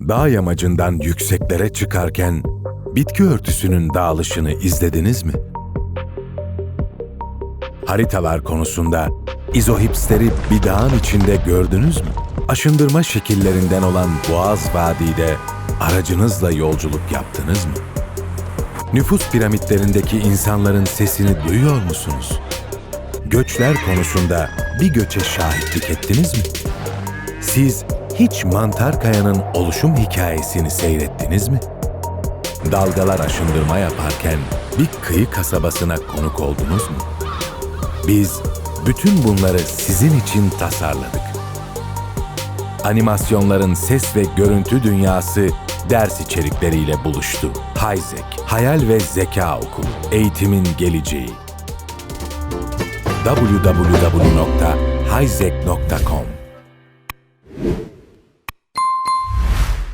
Dağ yamacından yükseklere çıkarken bitki örtüsünün dağılışını izlediniz mi? Haritalar konusunda izohipsleri bir dağın içinde gördünüz mü? Aşındırma şekillerinden olan Boğaz Vadi'de aracınızla yolculuk yaptınız mı? Nüfus piramitlerindeki insanların sesini duyuyor musunuz? Göçler konusunda bir göçe şahitlik ettiniz mi? Siz hiç Mantarkaya'nın oluşum hikayesini seyrettiniz mi? Dalgalar aşındırma yaparken bir kıyı kasabasına konuk oldunuz mu? Biz bütün bunları sizin için tasarladık. Animasyonların ses ve görüntü dünyası ders içerikleriyle buluştu. Hayzek, Hayal ve Zeka Okulu, eğitimin geleceği. www.hayzek.com